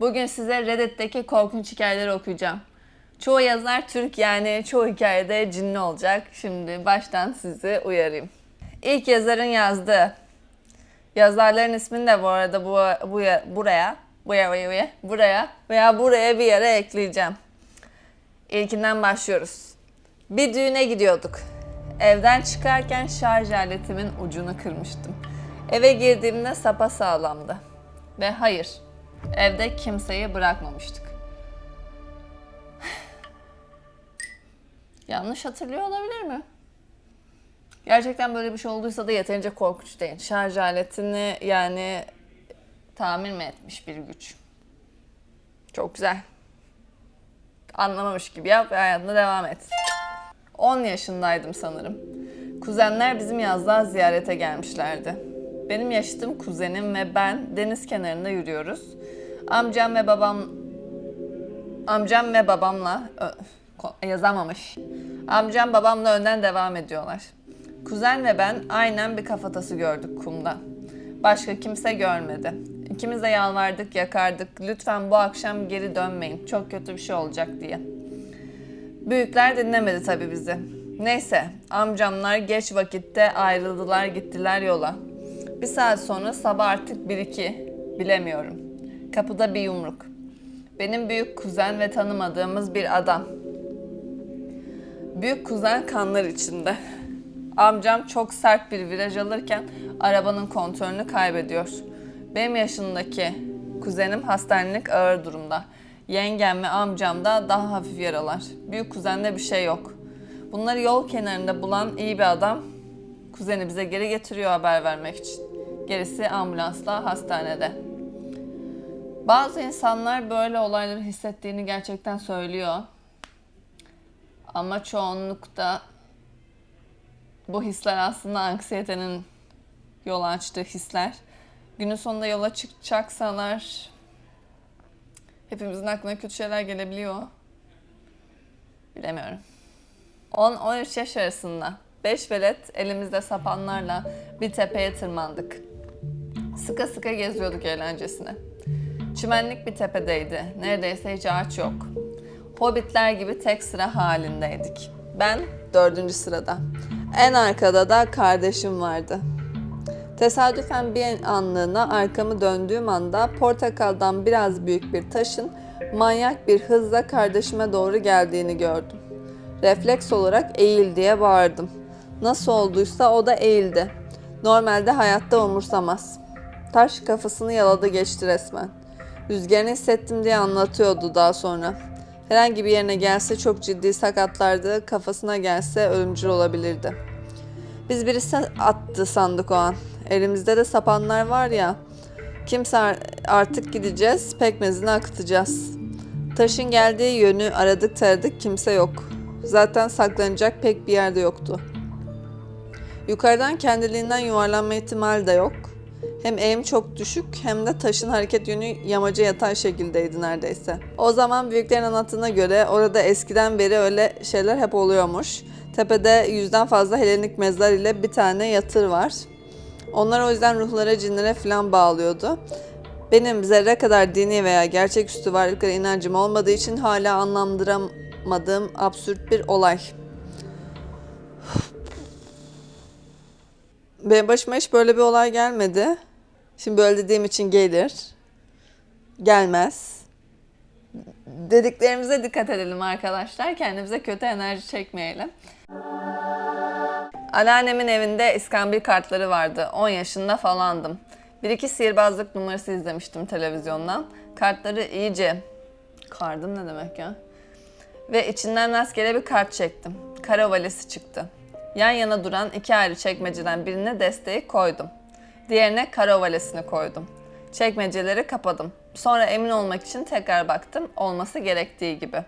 Bugün size Reddit'teki korkunç hikayeleri okuyacağım. Çoğu yazar Türk yani çoğu hikayede cinli olacak. Şimdi baştan sizi uyarayım. İlk yazarın yazdığı. Yazarların ismini de bu arada bu, bu buraya, buraya, buraya, buraya, veya buraya bir yere ekleyeceğim. İlkinden başlıyoruz. Bir düğüne gidiyorduk. Evden çıkarken şarj aletimin ucunu kırmıştım. Eve girdiğimde sapa sağlamdı. Ve hayır, evde kimseyi bırakmamıştık. Yanlış hatırlıyor olabilir mi? Gerçekten böyle bir şey olduysa da yeterince korkunç değil. Şarj aletini yani tamir mi etmiş bir güç? Çok güzel. Anlamamış gibi yap ve hayatına devam et. 10 yaşındaydım sanırım. Kuzenler bizim yazlığa ziyarete gelmişlerdi. Benim yaşıtım kuzenim ve ben deniz kenarında yürüyoruz. Amcam ve babam amcam ve babamla yazamamış. Amcam babamla önden devam ediyorlar. Kuzen ve ben aynen bir kafatası gördük kumda. Başka kimse görmedi. İkimiz de yalvardık, yakardık. Lütfen bu akşam geri dönmeyin. Çok kötü bir şey olacak diye. Büyükler dinlemedi tabii bizi. Neyse, amcamlar geç vakitte ayrıldılar gittiler yola. Bir saat sonra sabah artık bir iki, bilemiyorum. Kapıda bir yumruk. Benim büyük kuzen ve tanımadığımız bir adam. Büyük kuzen kanlar içinde. Amcam çok sert bir viraj alırken arabanın kontrolünü kaybediyor. Benim yaşındaki kuzenim hastanelik ağır durumda. Yengem ve amcam da daha hafif yaralar. Büyük kuzende bir şey yok. Bunları yol kenarında bulan iyi bir adam kuzeni bize geri getiriyor haber vermek için. Gerisi ambulansla hastanede. Bazı insanlar böyle olayları hissettiğini gerçekten söylüyor. Ama çoğunlukta bu hisler aslında anksiyetenin yol açtığı hisler. Günün sonunda yola çıkacaksalar hepimizin aklına kötü şeyler gelebiliyor. Bilemiyorum. 10-13 yaş arasında 5 velet elimizde sapanlarla bir tepeye tırmandık. Sıka sıka geziyorduk eğlencesine. Çimenlik bir tepedeydi. Neredeyse hiç ağaç yok. Hobbitler gibi tek sıra halindeydik. Ben dördüncü sırada. En arkada da kardeşim vardı. Tesadüfen bir anlığına arkamı döndüğüm anda portakaldan biraz büyük bir taşın manyak bir hızla kardeşime doğru geldiğini gördüm. Refleks olarak eğil diye bağırdım. Nasıl olduysa o da eğildi. Normalde hayatta umursamaz. Taş kafasını yaladı geçti resmen. Rüzgarını hissettim diye anlatıyordu daha sonra. Herhangi bir yerine gelse çok ciddi sakatlardı, kafasına gelse ölümcül olabilirdi. Biz birisi attı sandık o an. Elimizde de sapanlar var ya. Kimse ar- artık gideceğiz, pekmezini akıtacağız. Taşın geldiği yönü aradık taradık kimse yok. Zaten saklanacak pek bir yerde yoktu. Yukarıdan kendiliğinden yuvarlanma ihtimali de yok. Hem eğim çok düşük hem de taşın hareket yönü yamaca yatay şekildeydi neredeyse. O zaman büyüklerin anlattığına göre orada eskiden beri öyle şeyler hep oluyormuş. Tepede yüzden fazla Helenik mezar ile bir tane yatır var. Onlar o yüzden ruhlara, cinlere falan bağlıyordu. Benim zerre kadar dini veya gerçeküstü varlıklara inancım olmadığı için hala anlamlandıramadığım absürt bir olay. Benim başıma hiç böyle bir olay gelmedi. Şimdi böyle dediğim için gelir. Gelmez. Dediklerimize dikkat edelim arkadaşlar. Kendimize kötü enerji çekmeyelim. Anneannemin evinde iskambil kartları vardı. 10 yaşında falandım. Bir iki sihirbazlık numarası izlemiştim televizyondan. Kartları iyice... Kardım ne demek ya? Ve içinden rastgele bir kart çektim. Kara valisi çıktı. Yan yana duran iki ayrı çekmeceden birine desteği koydum. Diğerine kara valesini koydum. Çekmeceleri kapadım. Sonra emin olmak için tekrar baktım. Olması gerektiği gibi.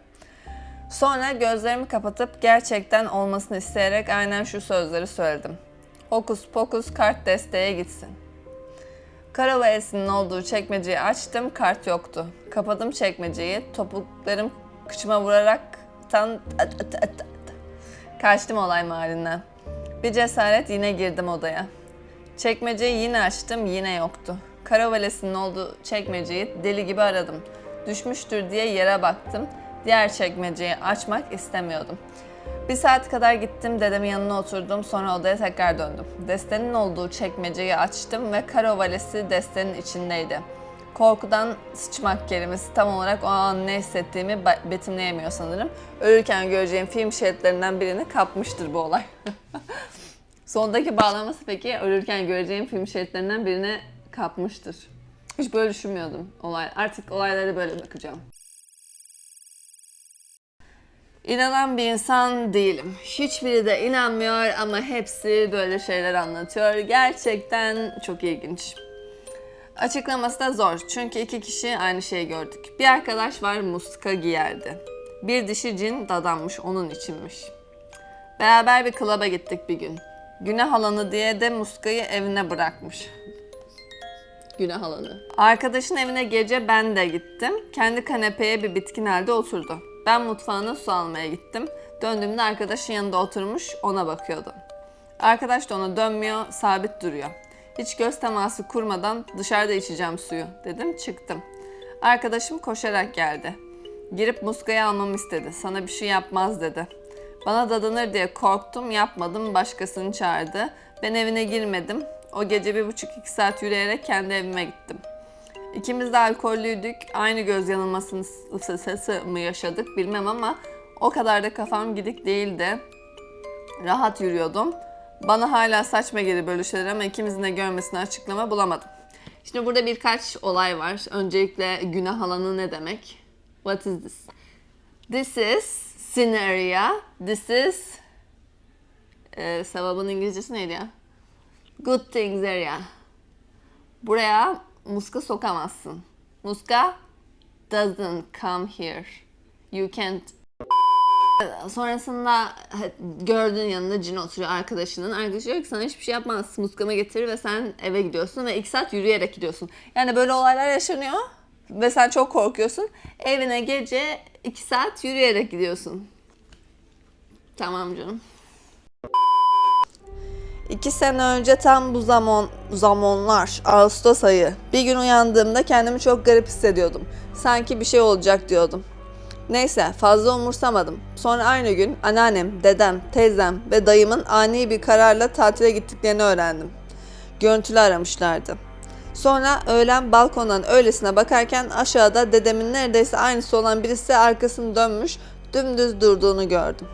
Sonra gözlerimi kapatıp gerçekten olmasını isteyerek aynen şu sözleri söyledim. Hokus pokus kart desteğe gitsin. Kara valesinin olduğu çekmeceyi açtım, kart yoktu. Kapadım çekmeceyi, topuklarım kıçıma vurarak tan kaçtım olay mahallinden. Bir cesaret yine girdim odaya. Çekmeceyi yine açtım, yine yoktu. Karavalesi'nin olduğu çekmeceyi deli gibi aradım. Düşmüştür diye yere baktım. Diğer çekmeceyi açmak istemiyordum. Bir saat kadar gittim, dedemin yanına oturdum, sonra odaya tekrar döndüm. Destenin olduğu çekmeceyi açtım ve karo valesi destenin içindeydi. Korkudan sıçmak kelimesi tam olarak o an ne hissettiğimi betimleyemiyor sanırım. Ölürken göreceğim film şeritlerinden birini kapmıştır bu olay. Sondaki bağlaması peki ölürken göreceğim film şeritlerinden birine kapmıştır. Hiç böyle düşünmüyordum olay. Artık olaylara böyle bakacağım. İnanan bir insan değilim. Hiçbiri de inanmıyor ama hepsi böyle şeyler anlatıyor. Gerçekten çok ilginç. Açıklaması da zor çünkü iki kişi aynı şeyi gördük. Bir arkadaş var muska giyerdi. Bir dişi cin dadanmış onun içinmiş. Beraber bir klaba gittik bir gün. Günah alanı diye de muskayı evine bırakmış. Günah alanı. Arkadaşın evine gece ben de gittim. Kendi kanepeye bir bitkin halde oturdu. Ben mutfağına su almaya gittim. Döndüğümde arkadaşın yanında oturmuş ona bakıyordu. Arkadaş da ona dönmüyor, sabit duruyor. Hiç göz teması kurmadan dışarıda içeceğim suyu dedim çıktım. Arkadaşım koşarak geldi. Girip muskayı almamı istedi. Sana bir şey yapmaz dedi. Bana dadanır diye korktum yapmadım başkasını çağırdı. Ben evine girmedim. O gece bir buçuk iki saat yürüyerek kendi evime gittim. İkimiz de alkollüydük. Aynı göz yanılmasını sesi mı yaşadık bilmem ama o kadar da kafam gidik değildi. Rahat yürüyordum. Bana hala saçma geri böyle şeyler ama ikimizin de görmesine açıklama bulamadım. Şimdi burada birkaç olay var. Öncelikle günah alanı ne demek? What is this? This is sin area. This is e, sevabın İngilizcesi neydi ya? Good things area. Buraya muska sokamazsın. Muska doesn't come here. You can't Sonrasında gördüğün yanında cin oturuyor arkadaşının. Arkadaşı diyor ki sana hiçbir şey yapmaz. Muskamı getirir ve sen eve gidiyorsun ve iki saat yürüyerek gidiyorsun. Yani böyle olaylar yaşanıyor ve sen çok korkuyorsun. Evine gece iki saat yürüyerek gidiyorsun. Tamam canım. İki sene önce tam bu zaman zamanlar Ağustos ayı bir gün uyandığımda kendimi çok garip hissediyordum. Sanki bir şey olacak diyordum. Neyse fazla umursamadım. Sonra aynı gün anneannem, dedem, teyzem ve dayımın ani bir kararla tatile gittiklerini öğrendim. Görüntülü aramışlardı. Sonra öğlen balkondan öylesine bakarken aşağıda dedemin neredeyse aynısı olan birisi arkasını dönmüş dümdüz durduğunu gördüm.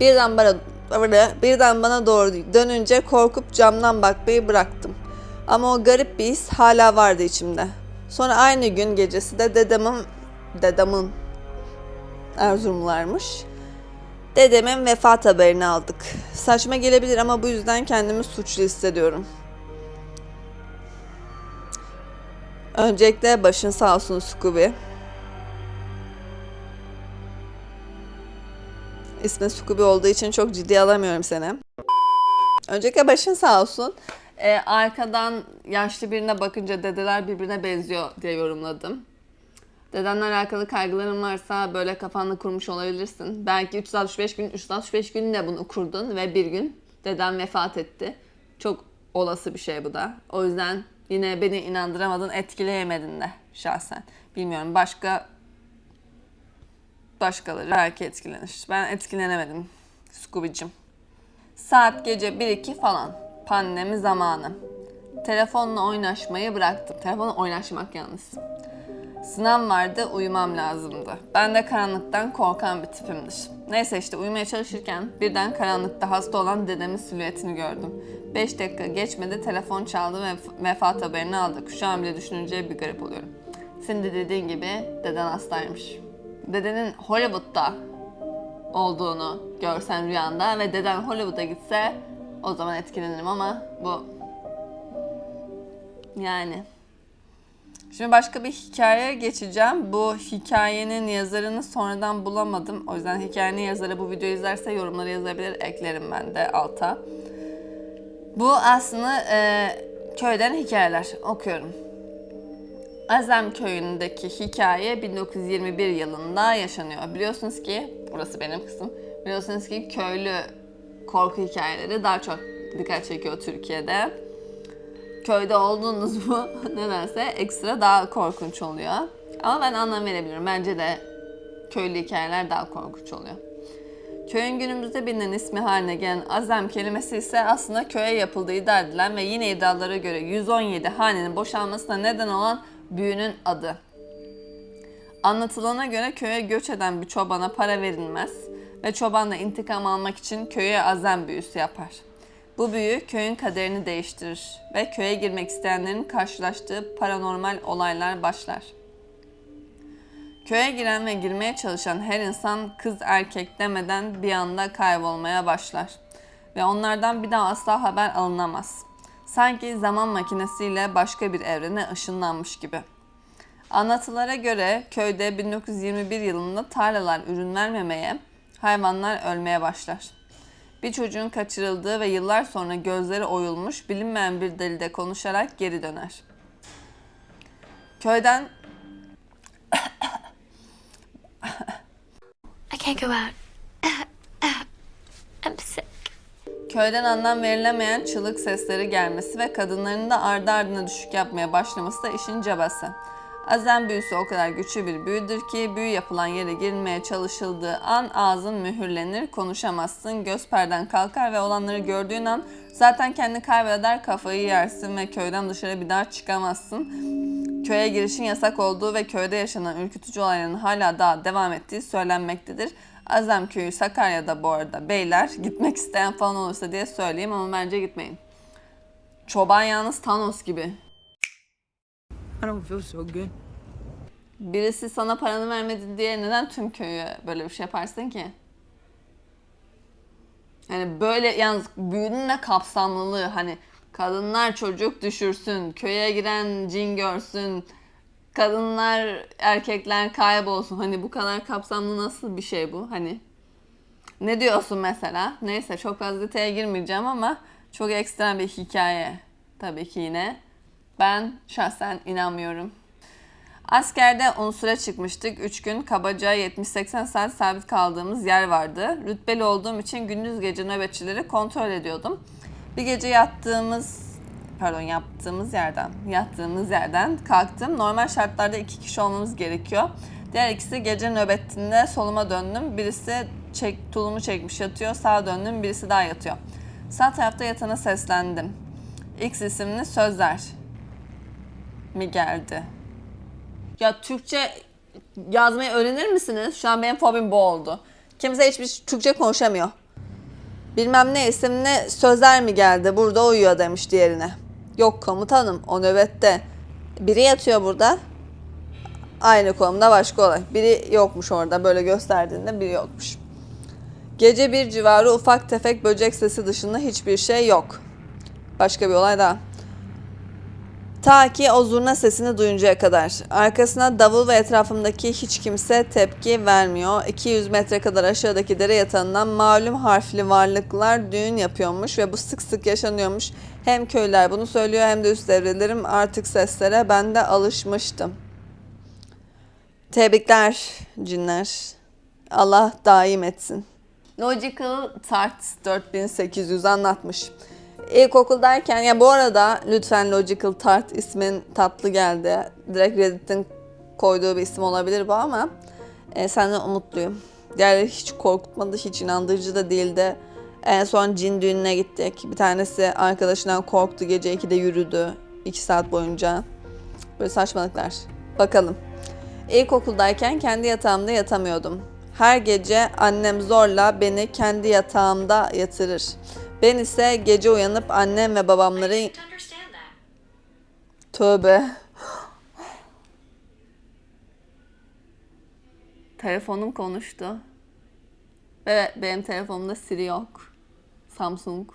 Birden bana birden bana doğru dönünce korkup camdan bakmayı bıraktım. Ama o garip bir his hala vardı içimde. Sonra aynı gün gecesi de dedemin dedemin Erzurumlarmış. Dedemin vefat haberini aldık. Saçma gelebilir ama bu yüzden kendimi suçlu hissediyorum. Öncelikle başın sağ olsun Scooby. İsmi Scooby olduğu için çok ciddiye alamıyorum seni. Öncelikle başın sağ olsun. Ee, arkadan yaşlı birine bakınca dedeler birbirine benziyor diye yorumladım. Dedenle alakalı kaygıların varsa böyle kafanda kurmuş olabilirsin. Belki 365 gün, 365 gün de bunu kurdun ve bir gün deden vefat etti. Çok olası bir şey bu da. O yüzden yine beni inandıramadın, etkileyemedin de şahsen. Bilmiyorum başka başkaları belki etkilenir. Ben etkilenemedim Scooby'cim. Saat gece 1-2 falan. Pandemi zamanı. Telefonla oynaşmayı bıraktım. Telefonla oynaşmak yalnız. Sınav vardı, uyumam lazımdı. Ben de karanlıktan korkan bir tipimdir. Neyse işte uyumaya çalışırken birden karanlıkta hasta olan dedemin silüetini gördüm. 5 dakika geçmedi telefon çaldı ve vefat haberini aldık. Şu an bile düşününce bir garip oluyorum. Senin de dediğin gibi deden hastaymış. Dedenin Hollywood'da olduğunu görsen rüyanda ve deden Hollywood'a gitse o zaman etkilenirim ama bu yani Şimdi başka bir hikayeye geçeceğim. Bu hikayenin yazarını sonradan bulamadım. O yüzden hikayenin yazarı bu videoyu izlerse yorumları yazabilir. Eklerim ben de alta. Bu aslında e, köyden hikayeler okuyorum. Azem köyündeki hikaye 1921 yılında yaşanıyor. Biliyorsunuz ki, burası benim kısım. Biliyorsunuz ki köylü korku hikayeleri daha çok dikkat çekiyor Türkiye'de. Köyde olduğunuz mu nedense ekstra daha korkunç oluyor. Ama ben anlam verebilirim. Bence de köylü hikayeler daha korkunç oluyor. Köyün günümüzde bilinen ismi haline gelen Azem kelimesi ise aslında köye yapıldığı iddia edilen ve yine iddialara göre 117 hanenin boşalmasına neden olan büyünün adı. Anlatılana göre köye göç eden bir çobana para verilmez ve çoban da intikam almak için köye azem büyüsü yapar. Bu büyü köyün kaderini değiştirir ve köye girmek isteyenlerin karşılaştığı paranormal olaylar başlar. Köye giren ve girmeye çalışan her insan kız erkek demeden bir anda kaybolmaya başlar. Ve onlardan bir daha asla haber alınamaz. Sanki zaman makinesiyle başka bir evrene ışınlanmış gibi. Anlatılara göre köyde 1921 yılında tarlalar ürün vermemeye, hayvanlar ölmeye başlar. Bir çocuğun kaçırıldığı ve yıllar sonra gözleri oyulmuş bilinmeyen bir dilde konuşarak geri döner. Köyden I can't go out. I'm sick. Köyden anlam verilemeyen çığlık sesleri gelmesi ve kadınların da ardı ardına düşük yapmaya başlaması da işin cabası. Azem büyüsü o kadar güçlü bir büyüdür ki büyü yapılan yere girmeye çalışıldığı an ağzın mühürlenir, konuşamazsın, göz perden kalkar ve olanları gördüğün an zaten kendini kaybeder, kafayı yersin ve köyden dışarı bir daha çıkamazsın. Köye girişin yasak olduğu ve köyde yaşanan ürkütücü olayların hala daha devam ettiği söylenmektedir. Azem köyü Sakarya'da bu arada beyler gitmek isteyen falan olursa diye söyleyeyim ama bence gitmeyin. Çoban yalnız Thanos gibi. I don't feel so good. Birisi sana paranı vermedi diye neden tüm köyü böyle bir şey yaparsın ki? Yani böyle yalnız büyünün de kapsamlılığı hani kadınlar çocuk düşürsün, köye giren cin görsün, kadınlar erkekler kaybolsun. Hani bu kadar kapsamlı nasıl bir şey bu? Hani ne diyorsun mesela? Neyse çok fazla detaya girmeyeceğim ama çok ekstrem bir hikaye tabii ki yine. Ben şahsen inanmıyorum. Askerde unsura çıkmıştık. 3 gün kabaca 70-80 saat sabit kaldığımız yer vardı. Rütbeli olduğum için gündüz gece nöbetçileri kontrol ediyordum. Bir gece yattığımız pardon yaptığımız yerden yattığımız yerden kalktım. Normal şartlarda iki kişi olmamız gerekiyor. Diğer ikisi gece nöbetinde soluma döndüm. Birisi çek, tulumu çekmiş yatıyor. Sağa döndüm. Birisi daha yatıyor. Sağ tarafta yatana seslendim. X isimli sözler mi geldi? Ya Türkçe yazmayı öğrenir misiniz? Şu an benim fobim bu oldu. Kimse hiçbir Türkçe konuşamıyor. Bilmem ne isimli sözler mi geldi? Burada uyuyor demiş diğerine. Yok komutanım o nöbette. Biri yatıyor burada. Aynı konumda başka olay. Biri yokmuş orada böyle gösterdiğinde biri yokmuş. Gece bir civarı ufak tefek böcek sesi dışında hiçbir şey yok. Başka bir olay daha. Ta ki o zurna sesini duyuncaya kadar. Arkasına davul ve etrafımdaki hiç kimse tepki vermiyor. 200 metre kadar aşağıdaki dere yatağından malum harfli varlıklar düğün yapıyormuş ve bu sık sık yaşanıyormuş. Hem köyler bunu söylüyor hem de üst devrelerim artık seslere ben de alışmıştım. Tebrikler cinler. Allah daim etsin. Logical Tart 4800 anlatmış. İlkokuldayken ya bu arada lütfen Logical Tart ismin tatlı geldi. Direkt Reddit'in koyduğu bir isim olabilir bu ama e, senden umutluyum. Diğerleri hiç korkutmadı, hiç inandırıcı da değildi. En son cin düğününe gittik. Bir tanesi arkadaşından korktu, gece 2'de yürüdü. 2 saat boyunca. Böyle saçmalıklar. Bakalım. İlkokuldayken kendi yatağımda yatamıyordum. Her gece annem zorla beni kendi yatağımda yatırır. Ben ise gece uyanıp annem ve babamları. Tövbe. Telefonum konuştu. Ve benim telefonumda Siri yok. Samsung.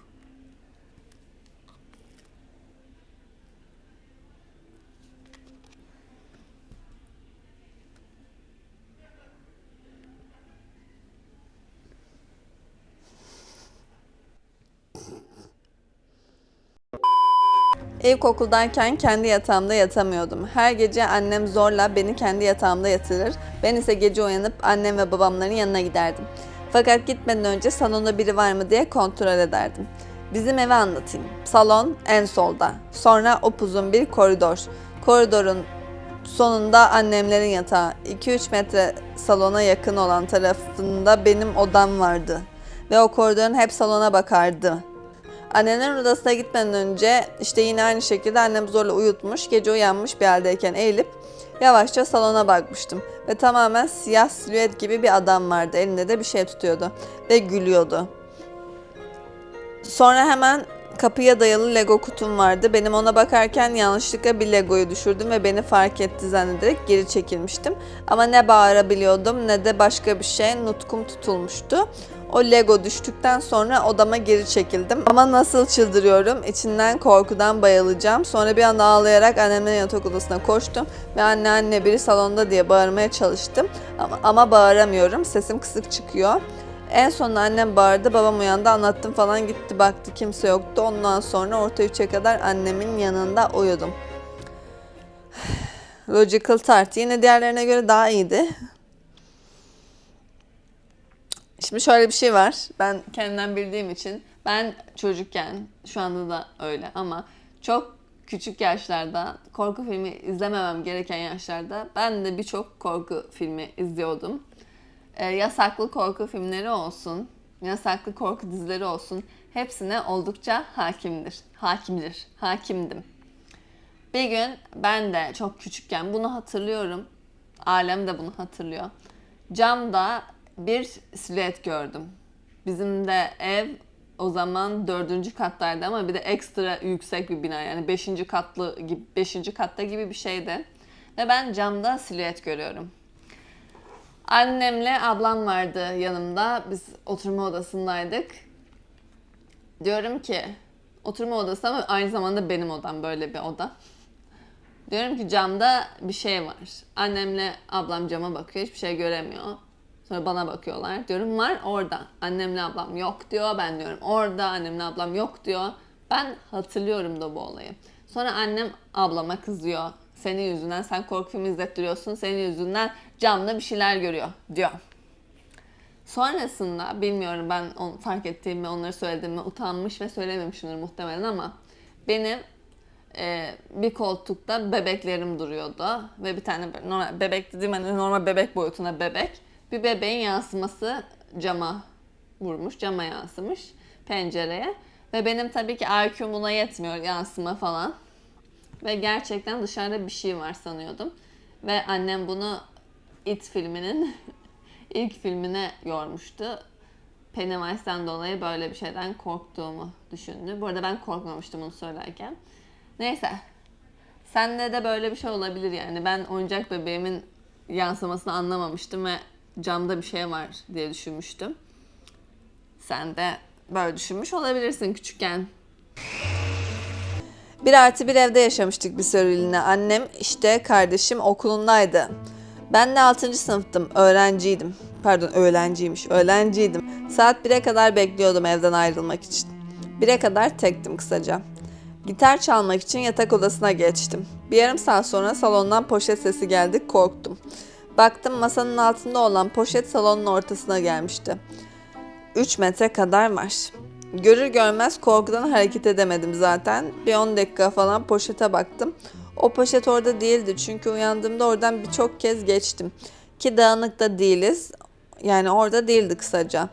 İlkokuldayken kendi yatağımda yatamıyordum. Her gece annem zorla beni kendi yatağımda yatırır. Ben ise gece uyanıp annem ve babamların yanına giderdim. Fakat gitmeden önce salonda biri var mı diye kontrol ederdim. Bizim evi anlatayım. Salon en solda. Sonra upuzun bir koridor. Koridorun sonunda annemlerin yatağı. 2-3 metre salona yakın olan tarafında benim odam vardı. Ve o koridorun hep salona bakardı. Annemlerin odasına gitmeden önce işte yine aynı şekilde annem zorla uyutmuş, gece uyanmış bir haldeyken eğilip yavaşça salona bakmıştım. Ve tamamen siyah silüet gibi bir adam vardı. Elinde de bir şey tutuyordu ve gülüyordu. Sonra hemen kapıya dayalı Lego kutum vardı. Benim ona bakarken yanlışlıkla bir Lego'yu düşürdüm ve beni fark etti zannederek geri çekilmiştim. Ama ne bağırabiliyordum ne de başka bir şey. Nutkum tutulmuştu. O Lego düştükten sonra odama geri çekildim. Ama nasıl çıldırıyorum. İçinden korkudan bayılacağım. Sonra bir anda ağlayarak annemin yatak odasına koştum. Ve anne anne biri salonda diye bağırmaya çalıştım. Ama, ama bağıramıyorum. Sesim kısık çıkıyor. En sonunda annem bağırdı, babam uyandı, anlattım falan gitti baktı kimse yoktu. Ondan sonra orta üçe kadar annemin yanında uyudum. Logical Tart yine diğerlerine göre daha iyiydi. Şimdi şöyle bir şey var. Ben kendimden bildiğim için ben çocukken şu anda da öyle ama çok küçük yaşlarda korku filmi izlememem gereken yaşlarda ben de birçok korku filmi izliyordum. E, yasaklı korku filmleri olsun, yasaklı korku dizileri olsun hepsine oldukça hakimdir. Hakimdir. Hakimdim. Bir gün ben de çok küçükken bunu hatırlıyorum. Alem de bunu hatırlıyor. Camda bir silüet gördüm. Bizim de ev o zaman dördüncü kattaydı ama bir de ekstra yüksek bir bina yani beşinci katlı gibi beşinci katta gibi bir şeydi. Ve ben camda silüet görüyorum. Annemle ablam vardı yanımda. Biz oturma odasındaydık. Diyorum ki oturma odası ama aynı zamanda benim odam böyle bir oda. Diyorum ki camda bir şey var. Annemle ablam cama bakıyor hiçbir şey göremiyor. Sonra bana bakıyorlar. Diyorum var orada. Annemle ablam yok diyor. Ben diyorum orada. Annemle ablam yok diyor. Ben hatırlıyorum da bu olayı. Sonra annem ablama kızıyor. Senin yüzünden sen korku filmi izlettiriyorsun. Senin yüzünden camda bir şeyler görüyor diyor. Sonrasında bilmiyorum ben onu fark ettiğimi, onları söylediğimi utanmış ve söylememişimdir muhtemelen ama benim e, bir koltukta bebeklerim duruyordu ve bir tane normal bebek dediğim hani normal bebek boyutuna bebek bir bebeğin yansıması cama vurmuş, cama yansımış pencereye ve benim tabii ki IQ'm buna yetmiyor yansıma falan ve gerçekten dışarıda bir şey var sanıyordum ve annem bunu It filminin ilk filmine yormuştu. Pennywise'den dolayı böyle bir şeyden korktuğumu düşündü. Bu arada ben korkmamıştım onu söylerken. Neyse. Sende de böyle bir şey olabilir yani. Ben oyuncak bebeğimin yansımasını anlamamıştım ve camda bir şey var diye düşünmüştüm. Sen de böyle düşünmüş olabilirsin küçükken. Bir artı bir evde yaşamıştık bir süreliğine. Annem işte kardeşim okulundaydı. Ben de 6. sınıftım, öğrenciydim. Pardon öğrenciymiş, öğrenciydim. Saat 1'e kadar bekliyordum evden ayrılmak için. 1'e kadar tektim kısaca. Gitar çalmak için yatak odasına geçtim. Bir yarım saat sonra salondan poşet sesi geldi, korktum. Baktım masanın altında olan poşet salonun ortasına gelmişti. 3 metre kadar var. Görür görmez korkudan hareket edemedim zaten. Bir 10 dakika falan poşete baktım. O poşet orada değildi çünkü uyandığımda oradan birçok kez geçtim. Ki dağınık da değiliz. Yani orada değildi kısaca.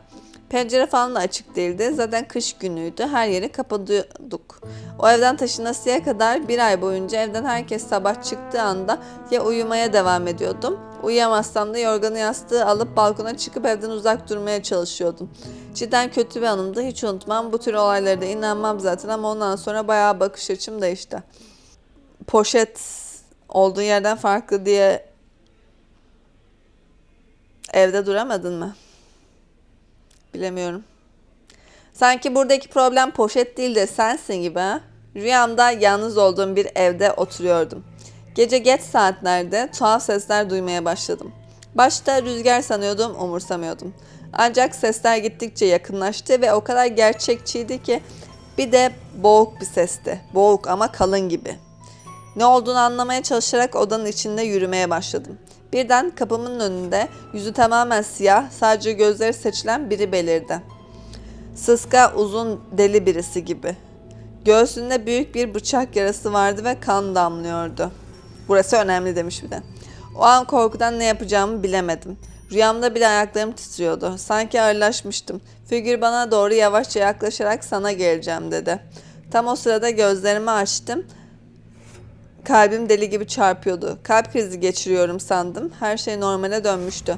Pencere falan da açık değildi. Zaten kış günüydü. Her yeri kapatıyorduk. O evden taşınasıya kadar bir ay boyunca evden herkes sabah çıktığı anda ya uyumaya devam ediyordum. Uyuyamazsam da yorganı yastığı alıp balkona çıkıp evden uzak durmaya çalışıyordum. Cidden kötü bir anımdı. Hiç unutmam. Bu tür olaylara da inanmam zaten ama ondan sonra bayağı bakış açım değişti. Poşet olduğu yerden farklı diye evde duramadın mı? Bilemiyorum. Sanki buradaki problem poşet değil de sensin gibi ha? Rüyamda yalnız olduğum bir evde oturuyordum. Gece geç saatlerde tuhaf sesler duymaya başladım. Başta rüzgar sanıyordum, umursamıyordum. Ancak sesler gittikçe yakınlaştı ve o kadar gerçekçiydi ki bir de boğuk bir sesti. Boğuk ama kalın gibi. Ne olduğunu anlamaya çalışarak odanın içinde yürümeye başladım. Birden kapımın önünde yüzü tamamen siyah, sadece gözleri seçilen biri belirdi. Sıska uzun deli birisi gibi. Göğsünde büyük bir bıçak yarası vardı ve kan damlıyordu. Burası önemli demiş bir de. O an korkudan ne yapacağımı bilemedim. Rüyamda bile ayaklarım titriyordu. Sanki ağırlaşmıştım. Figür bana doğru yavaşça yaklaşarak sana geleceğim dedi. Tam o sırada gözlerimi açtım. Kalbim deli gibi çarpıyordu. Kalp krizi geçiriyorum sandım. Her şey normale dönmüştü.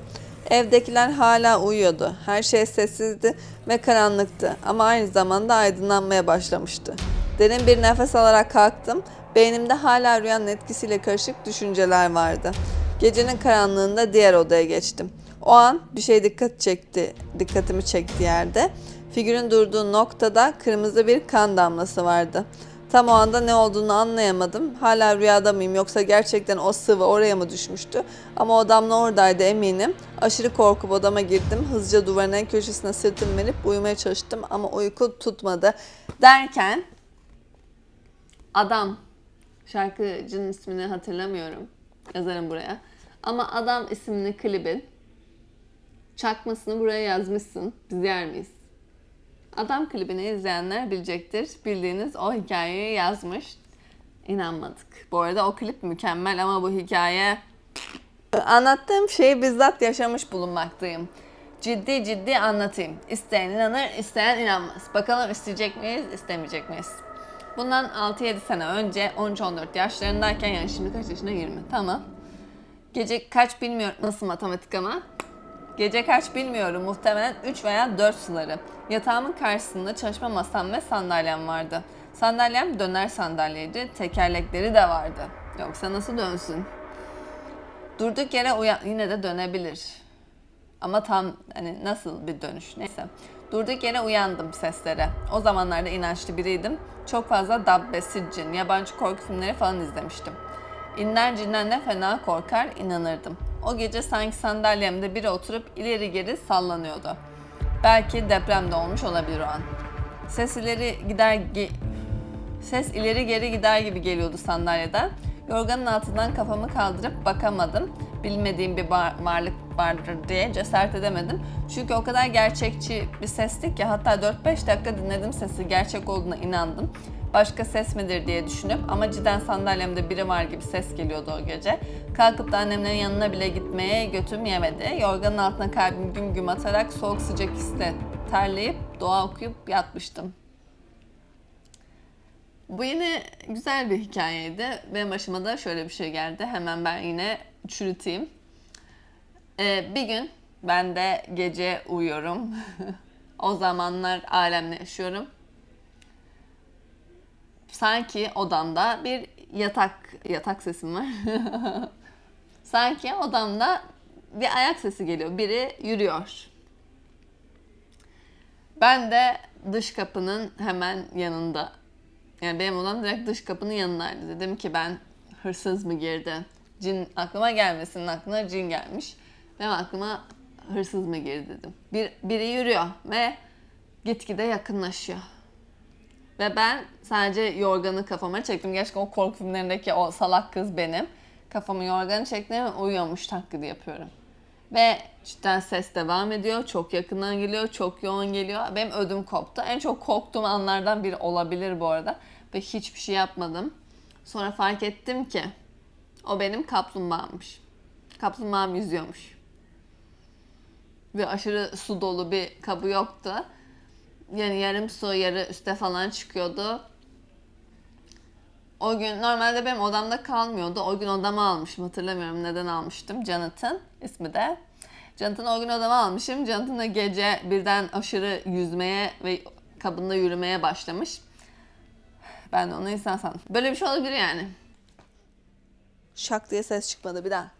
Evdekiler hala uyuyordu. Her şey sessizdi ve karanlıktı ama aynı zamanda aydınlanmaya başlamıştı. Derin bir nefes alarak kalktım. Beynimde hala rüyanın etkisiyle karışık düşünceler vardı. Gecenin karanlığında diğer odaya geçtim. O an bir şey dikkat çekti, dikkatimi çekti yerde. Figürün durduğu noktada kırmızı bir kan damlası vardı. Tam o anda ne olduğunu anlayamadım. Hala rüyada mıyım yoksa gerçekten o sıvı oraya mı düşmüştü? Ama o damla oradaydı eminim. Aşırı korkup odama girdim. Hızlıca duvarın en köşesine sırtımı verip uyumaya çalıştım ama uyku tutmadı. Derken adam şarkıcının ismini hatırlamıyorum. Yazarım buraya. Ama adam isimli klibin çakmasını buraya yazmışsın. Biz yer miyiz? Adam klibini izleyenler bilecektir. Bildiğiniz o hikayeyi yazmış. İnanmadık. Bu arada o klip mükemmel ama bu hikaye... Anlattığım şeyi bizzat yaşamış bulunmaktayım. Ciddi ciddi anlatayım. İsteyen inanır, isteyen inanmaz. Bakalım isteyecek miyiz, istemeyecek miyiz? Bundan 6-7 sene önce 13-14 yaşlarındayken yani şimdi kaç yaşına 20 tamam. Gece kaç bilmiyorum nasıl matematik ama Gece kaç bilmiyorum muhtemelen 3 veya 4 suları. Yatağımın karşısında çalışma masam ve sandalyem vardı. Sandalyem döner sandalyeydi, tekerlekleri de vardı. Yoksa nasıl dönsün? Durduk yere uyan... Yine de dönebilir. Ama tam hani nasıl bir dönüş neyse. Durduk yere uyandım seslere. O zamanlarda inançlı biriydim. Çok fazla Dabbesi cin, yabancı korku filmleri falan izlemiştim. İnler cinden ne fena korkar inanırdım. O gece sanki sandalyemde biri oturup ileri geri sallanıyordu. Belki deprem de olmuş olabilir o an. Ses ileri gider ge- Ses ileri geri gider gibi geliyordu sandalyeden. Yorganın altından kafamı kaldırıp bakamadım. Bilmediğim bir var- varlık vardır diye cesaret edemedim. Çünkü o kadar gerçekçi bir sesti ki hatta 4-5 dakika dinledim sesi gerçek olduğuna inandım. Başka ses midir diye düşünüp ama cidden sandalyemde biri var gibi ses geliyordu o gece. Kalkıp da annemlerin yanına bile gitmeye götüm yemedi. Yorganın altına kalbim güm güm atarak soğuk sıcak hisle terleyip dua okuyup yatmıştım. Bu yine güzel bir hikayeydi. Benim başıma da şöyle bir şey geldi. Hemen ben yine çürüteyim. Ee, bir gün ben de gece uyuyorum. o zamanlar alemle yaşıyorum. Sanki odamda bir yatak yatak sesim var. Sanki odamda bir ayak sesi geliyor. Biri yürüyor. Ben de dış kapının hemen yanında. Yani benim odam direkt dış kapının yanındaydı. Dedim ki ben hırsız mı girdi? Cin aklıma gelmesin aklına cin gelmiş. Benim aklıma hırsız mı girdi dedim. Bir, biri yürüyor ve gitgide yakınlaşıyor. Ve ben sadece yorganı kafama çektim. Gerçekten o korku filmlerindeki o salak kız benim. Kafamı yorganı çektim uyuyormuş taklidi yapıyorum. Ve cidden ses devam ediyor. Çok yakından geliyor, çok yoğun geliyor. Benim ödüm koptu. En çok korktuğum anlardan biri olabilir bu arada. Ve hiçbir şey yapmadım. Sonra fark ettim ki o benim kaplumbağammış. Kaplumbağam yüzüyormuş. Ve aşırı su dolu bir kabı yoktu. Yani yarım su yarı üste falan çıkıyordu. O gün normalde benim odamda kalmıyordu. O gün odama almışım. Hatırlamıyorum neden almıştım. Jonathan ismi de. Jonathan o gün odama almışım. Jonathan da gece birden aşırı yüzmeye ve kabında yürümeye başlamış. Ben de onu insan sandım. Böyle bir şey olabilir yani. Şak diye ses çıkmadı bir daha.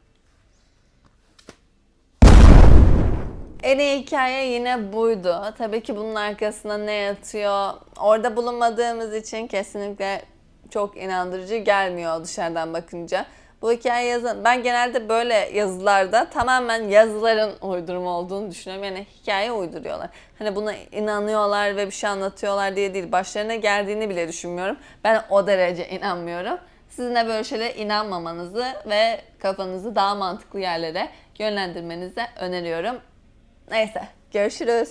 En iyi hikaye yine buydu. Tabii ki bunun arkasında ne yatıyor? Orada bulunmadığımız için kesinlikle çok inandırıcı gelmiyor dışarıdan bakınca. Bu hikaye yazan, ben genelde böyle yazılarda tamamen yazıların uydurumu olduğunu düşünüyorum. Yani hikaye uyduruyorlar. Hani buna inanıyorlar ve bir şey anlatıyorlar diye değil. Başlarına geldiğini bile düşünmüyorum. Ben o derece inanmıyorum. Sizin de böyle şeylere inanmamanızı ve kafanızı daha mantıklı yerlere yönlendirmenizi öneriyorum. Neyse, görüşürüz.